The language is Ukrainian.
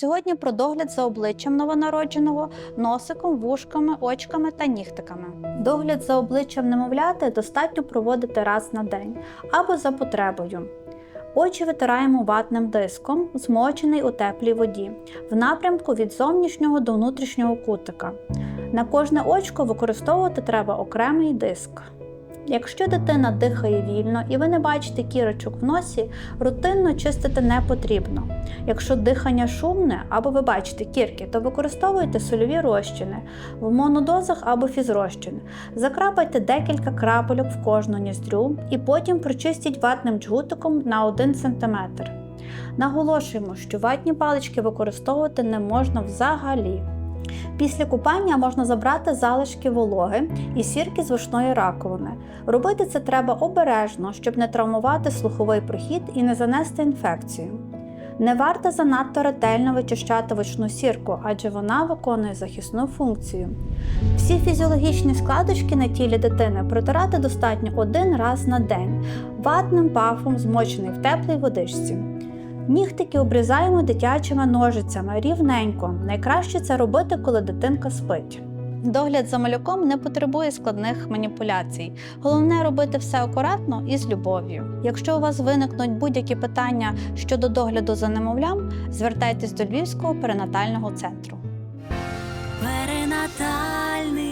Сьогодні про догляд за обличчям новонародженого, носиком, вушками, очками та нігтиками. Догляд за обличчям немовляти достатньо проводити раз на день або за потребою. Очі витираємо ватним диском, змочений у теплій воді, в напрямку від зовнішнього до внутрішнього кутика. На кожне очко використовувати треба окремий диск. Якщо дитина дихає вільно і ви не бачите кірочок в носі, рутинно чистити не потрібно. Якщо дихання шумне або ви бачите кірки, то використовуйте сольові розчини в монодозах або фізрозчини. Закрапайте декілька крапельок в кожну ніздрю і потім прочистіть ватним джгутиком на 1 см. Наголошуємо, що ватні палички використовувати не можна взагалі. Після купання можна забрати залишки вологи і сірки з вушної раковини. Робити це треба обережно, щоб не травмувати слуховий прохід і не занести інфекцію. Не варто занадто ретельно вичищати вичну сірку, адже вона виконує захисну функцію. Всі фізіологічні складочки на тілі дитини протирати достатньо один раз на день ватним пафом, змочений в теплій водичці. Нігтики обрізаємо дитячими ножицями рівненько. Найкраще це робити, коли дитинка спить. Догляд за малюком не потребує складних маніпуляцій. Головне робити все акуратно і з любов'ю. Якщо у вас виникнуть будь-які питання щодо догляду за немовлям, звертайтесь до Львівського перинатального центру. Перинатальний